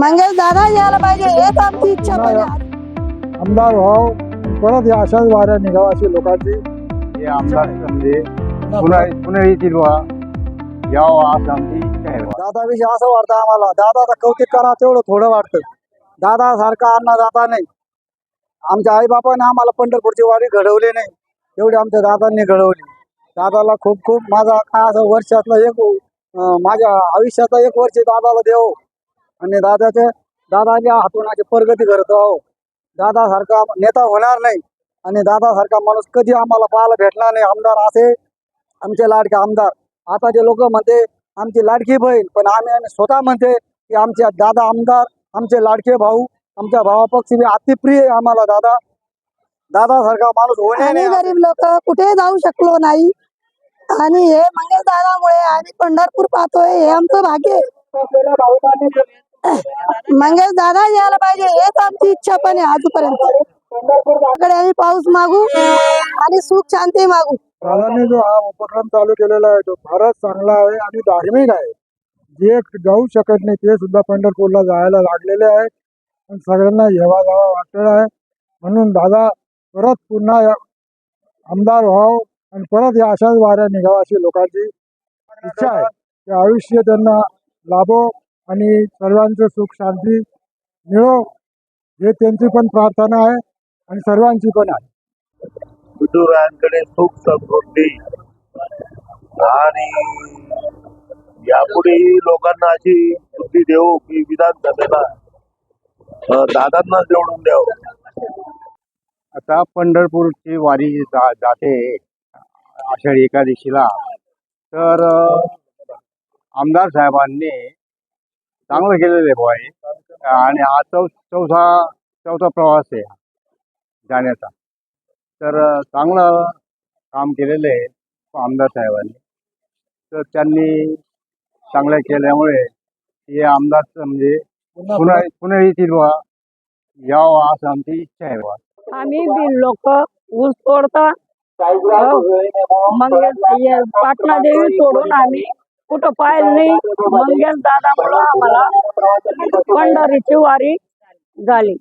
मंगेश दादा यायला पाहिजे. हेच आमची इच्छा. आमदार व्हाव परत या अशाच वाऱ्या निघावा अशी लोकांची? हे आमदार म्हणजे पुन्हा पुन्हा येतील बा यावं असं आमची इच्छा आहे बा. दादाविषयी असं वाटतं आम्हाला. दादाचं कौतिक करा तेवढं थोडं वाटतं. दादा सारखा अन्नदाता नाही. आमच्या आईबापाने आम्हाला पंढरपूरची वारी घडवली नाही. एवढी आमच्या दादांनी घडवली. दादाला खूप खूप माझा काय असं वर्षातलं एक अं, माझ्या आयुष्याचा एक वर्ष दादाला देव. आणि दादाच्या दादाच्या हातून अशी प्रगती करत राहो दादासारखा नेता होणार नाही आणि दादासारखा माणूस कधी आम्हाला पाहायला भेटणार नाही आमदार असे आमचे लाडके आमदार. आताचे लोक म्हणते आमची लाडकी बहीण पण आम्ही आम्ही स्वतः म्हणते की आमचे दादा आमदार आमचे लाडके भाऊ आमच्या भावापक्षी मी अतिप्रिय आहे आम्हाला दादा. दादा सारखा माणूस होणे नाही गरीब लोक कुठे जाऊ शकलो नाही. आणि हे मंगेश दादामुळे आम्ही पंढरपूर पाहतोय हे आमचं भाग्य आहे. मंगेश दादा यायला पाहिजे हेच आमची इच्छा पण आहे आजपर्यंत. आम्ही पाऊस मागू आणि सुख शांती मागू. दादांनी जो हा उपक्रम चालू केलेला आहे तो फारच चांगला आहे आणि धार्मिक आहे. जे जाऊ शकत नाही ते सुद्धा पंढरपूरला जायला लागलेले आहेत. पण सगळ्यांना येवा जावा वाटलेला आहे. म्हणून दादा परत पुन्हा आमदार व्हाव आणि परत या अशाच वाऱ्या निघावा अशी लोकांची इच्छा आहे. ते आयुष्य त्यांना लाभो आणि सर्वांचं सुख शांती मिळो. हे त्यांची पण प्रार्थना आहे आणि सर्वांची पण आहे. विठुरायांकडे सुख समृद्धी. आणि यापुढेही लोकांना अशी बुद्धी देऊ की विधानसभेला दादांना निवडून द्यावं. आता पंढरपूरची वारी जा जाते. आषाढी एकादशीला. तर आमदार साहेबांनी चांगलं केलेलं आहे हे आणि हा चौ चौथा चौथा प्रवास आहे हा जाण्याचा. तर चांगलं काम केलेलं आहे आमदार साहेबांनी. तर त्यांनी चांगलं केल्यामुळे हे आमदार म्हणजे पुन्हा पुन्हा येतील बा यावं असं आमची इच्छा आहे बा आम्ही बी लोक ऊस तोडता. मंगेश पाटणा देवी सोडून आम्ही कुठं पाहिलं नाही. मंगेश दादामुळं आम्हाला पंढरीची वारी झाली.